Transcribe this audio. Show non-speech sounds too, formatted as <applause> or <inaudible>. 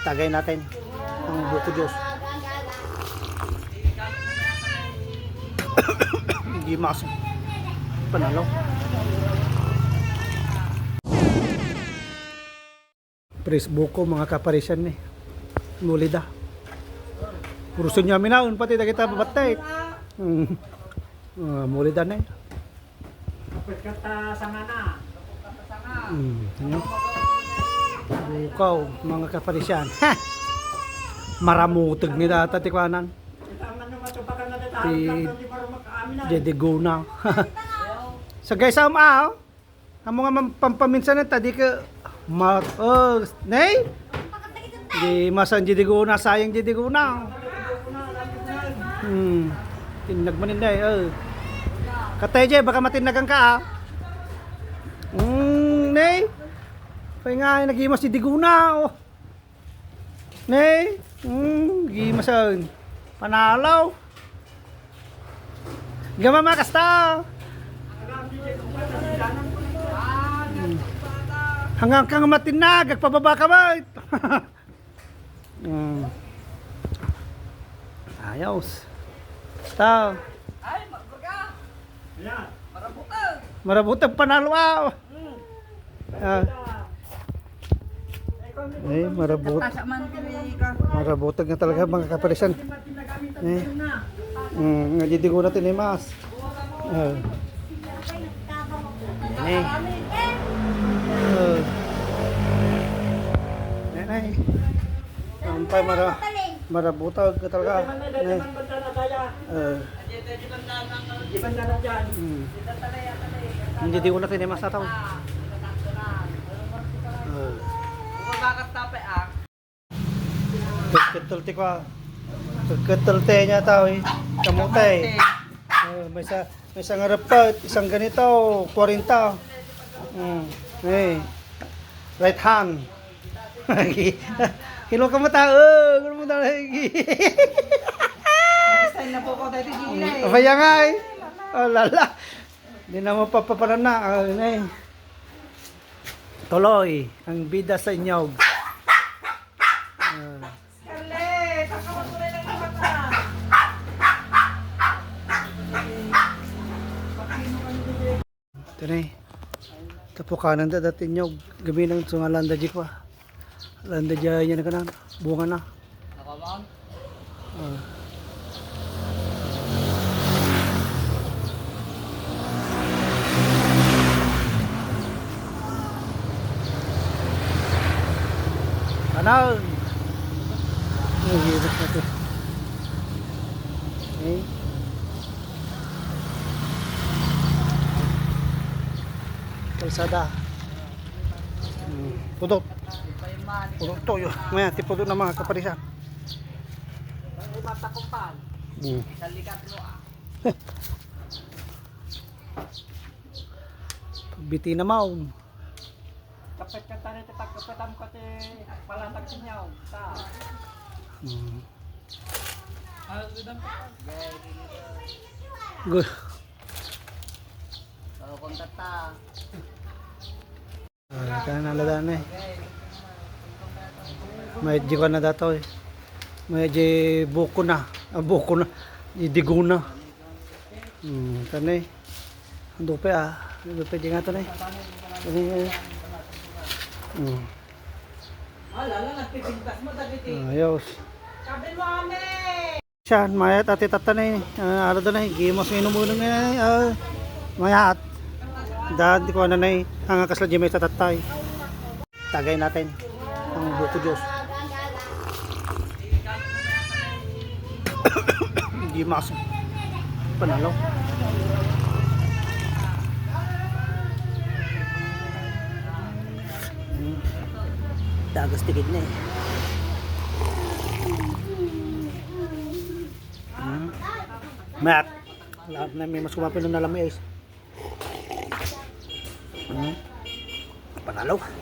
Tagay natin ang buko Diyos. <coughs> Hindi mas panalo. Pres buko mga kaparisan ni. Mulida. Purusun niya minaon pati da kita babatay. Hmm. Uh, mulida na. eh. Pagkata sangana. Hmm. Ano? Bukaw mga kaparisan. Ha! Maramutag ni data tikwanan. Kita man yung matupakan na dito. Si- Tapos di para makaamin na. Dede go na. Sa guys am ah. Amo nga mam- pampaminsan na tadi ka ma oh, nay. Di masan dede go na sayang dede go na. Hmm. Tinag man inday oh. Katay baka matinagan ka ah. Hmm, nay. Pay nga nagimas dede go na oh. Nay. Hmm, gimasan. Panalaw. Gama makasta. Hanggang kang matinag, agpababa ka ba? <laughs> mm. Ayos. Tao. Ay, magbaga. Yan. Marabutang. Marabutang panalo ah. Eh, ka. Marabutag na talaga mga kaparisan. Eh. Mm, ngadi ko natin eh mas. Ah. Eh. Uh. Nanay. Ampay mara marabutag ka talaga. Eh. Na. Uh. Na dyan. Hmm. Hindi di ko natin eh mas ataw. Uh. Bumabakat tape ah. Pagkatulte ko ah. Pagkatulte niya tao eh. Kamutay. Eh, may sa may isang harap pa, isang ganito, 40. Mm. Eh. Right hand. <laughs> Kilo ka mata, oh, kilo mo ta. Style na po ko dati gila eh. Abaya nga eh. Oh, lala. Hindi na mo papapalan na. Ah, yun eh. Tuloy, ang bida sa inyo. Ah. Scarlett, saka mo lang ng mata. Ito na eh. Kapukanan da dati nyo. Gabi ng sunga landa di ko. Landa di yan na kanan. Bunga na. Ako Kanan. Ang hirap na ito. Okay. Kalsada. Hmm. Pudot. To yun. Maya, tipudot na mga kaparisan. Ay mata ko pa. Hmm. Mo ah. Biti na mau. Kapit ka tani te pagkapitam ko te palantag sinyaw. Sa. Hmm. Good. So, kontata. Ah, kaya nalada na eh. May ko na dato eh. May di buko na. Ah, buko na. Idigo na. Hmm, tanay. Ando pa ah. Ando pa di nga to eh. Eh. Hmm. Ah, lala nagpipintas mo dati. Ayos. Sabi mo ame. Siyan, mayat at itatanay. Uh, ano doon eh. Gimos minum mo nung uh, mayat. Dahil di ko ano na eh. Ang kasla di may tatatay. Tagay natin. Ang buko Diyos. <coughs> Gimas. Panalo. Hmm. Dagas tigid na eh. Hmm. Mac. Lahat na may mas kumapin ng nalamay is. Hmm. Panalo.